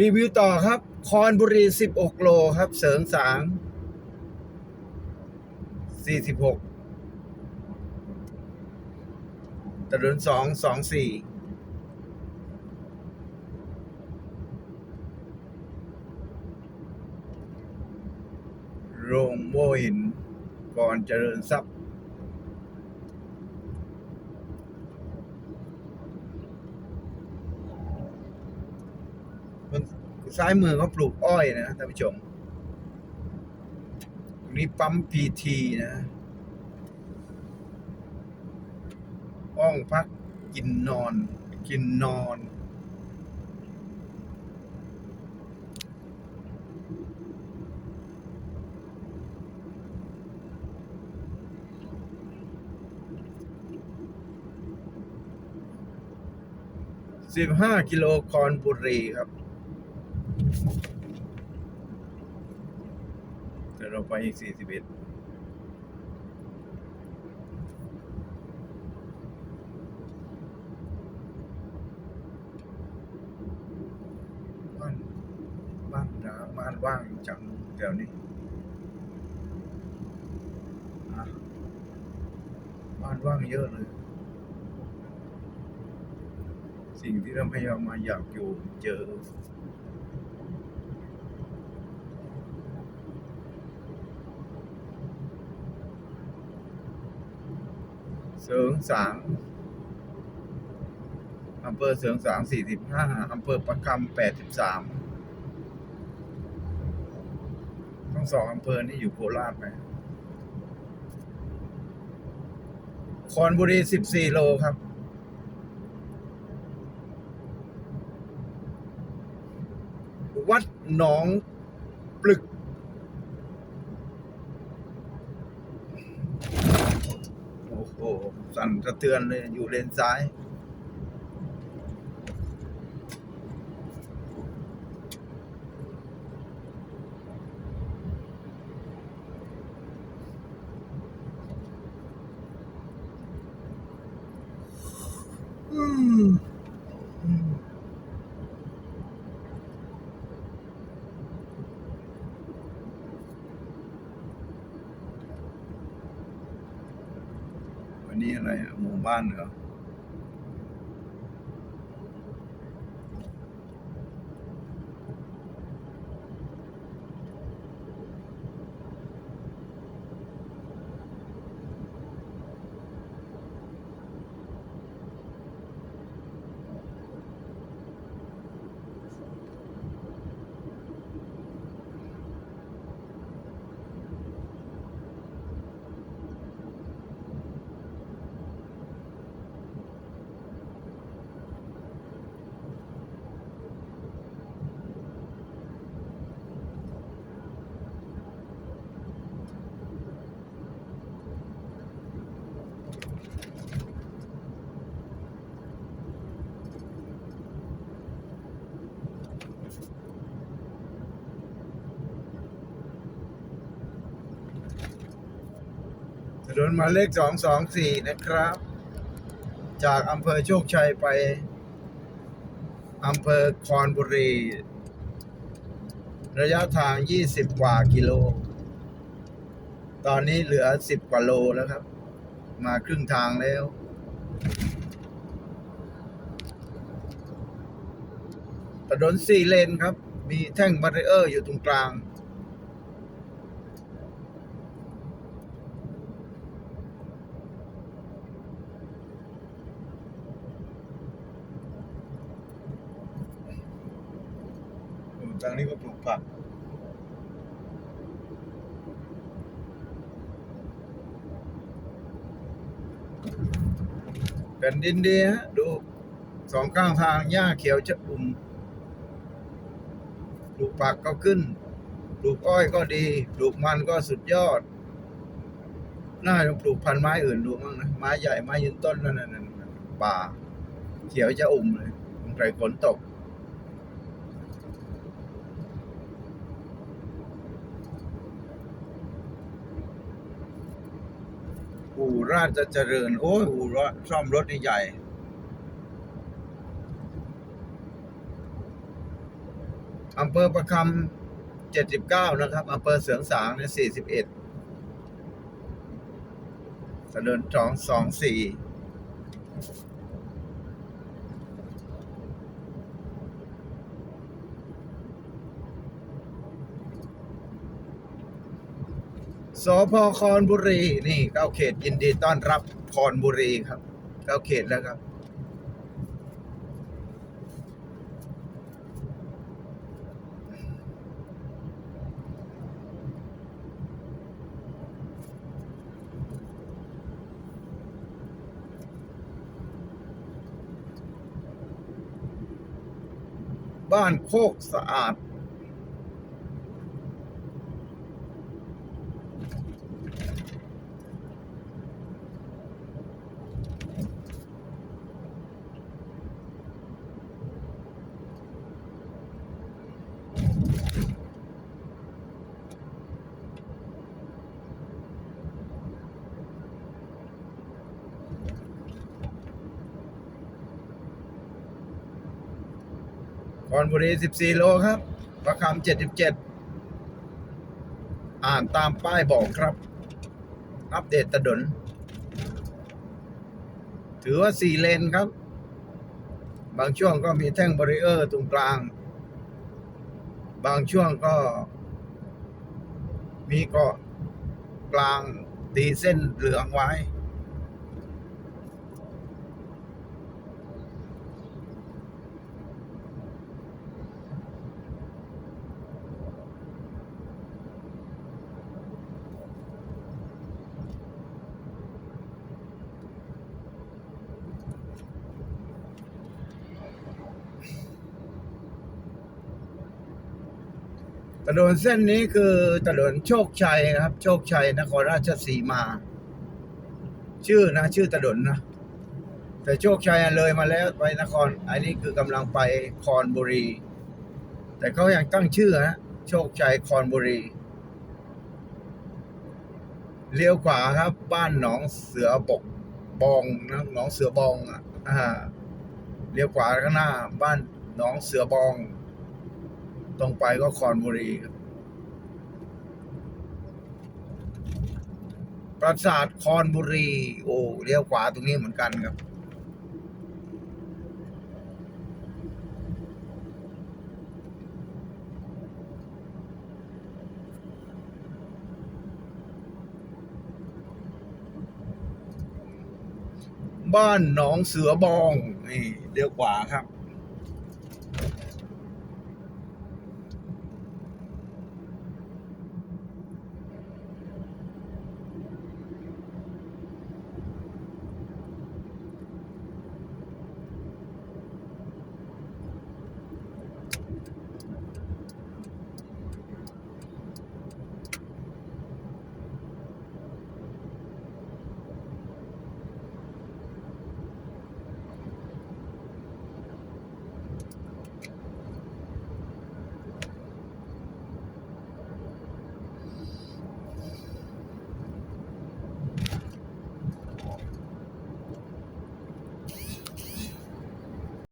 รีวิวต่อครับ คอนบุรี 16 โลครับ เสริงสาง46ถนน224โรงโมหินก่อนเจริญทรัพย์ ซ้ายมือเขาปลูกอ้อยนะท่านผู้ชม ตรงนี้ปั๊มพีทีนะห้องพักกินนอน กินนอน สิบห้ากิโลคอนบุรีครับ แต่เรา ไปอีกสี่สิบเอ็ดบ้านบ้านร้างบ้านว่างจังแถวนี้อะบ้านว่างเยอะเลย สิ่งที่เราพยายามมาอยากอยู่เจอ เสริงสางอำเภอเสริงสาง45อำเภอประคำ83ทั้งสองอำเภอนี่อยู่โคราชไหมคอนบุรี14โลครับ วัดหนองปลึก โอ้โห สั่นสะเทือนเลยอยู่เลนซ้าย อืมอืมวันนี้อะไรอะ หมู่ บ้านเหรอ ถนนหมายเลขสองสองสี่นะครับ จากอำเภอโชคชัยไปอำเภอคอนบุรี ระยะทางยี่สิบกว่ากิโล ตอนนี้เหลือสิบกว่าโลแล้วครับ มาครึ่งทางแล้วถนนสี่เลนครับ มีแท่งบารเออร์อยู่ตรงกลาง ทางนี้ก็ปลูกผักแผ่นดินดีฮะดูสองข้างทางหญ้าเขียวจะอุ่มปลูกผักก็ขึ้นปลูกอ้อยก็ดีปลูกมันก็สุดยอด น่าจะปลูกพันไม้อื่นดูมั้งนะไม้ใหญ่ไม้ยืนต้นนั่นน่ะนั่นป่า เขียวจะอุ่มเลยสงสัยฝนตก อู่ราชเจริญ โอ้ยอู่รถซ่อมรถนี่ใหญ่ อำเภอประคำเจ็ดสิบเก้านะครับอำเภอเสืองสางเนี่ยสี่สิบเอ็ดเจริญสองสองสี่ สพคอนบุรีนี่เข้าเขตยินดีต้อนรับคอนบุรีครับเข้าเขตแล้วครับ บ้านโคกสะอาด อนบุรี 14 โลครับประคำ77 อ่านตามป้ายบอกครับ อัปเดตถนนถือว่า 4 เลนครับ บางช่วงก็มีแท่งบริเออร์ตรงกลาง บางช่วงก็ มีเกาะกลางตีเส้นเหลืองไว้ ถนนเส้นนี้คือถนนโชคชัยครับ โชคชัยนครราชสีมา ชื่อนะ ชื่อถนนนะ แต่โชคชัยเลยมาแล้วไปนคร อันนี้คือกำลังไปคอนบุรี แต่เขายังตั้งชื่อนะโชคชัยคอนบุรีเลี้ยวขวาครับ บ้านหนองเสือบกบองนะหนองเสือบองอะเลี้ยวขวาข้างหน้า บ้านหนองเสือบอง ตรงไปก็คอนบุรีครับปราสาทคอนบุรี โอ้เลี้ยวขวาตรงนี้เหมือนกันครับ บ้านหนองเสือบอง นี่เลี้ยวขวาครับ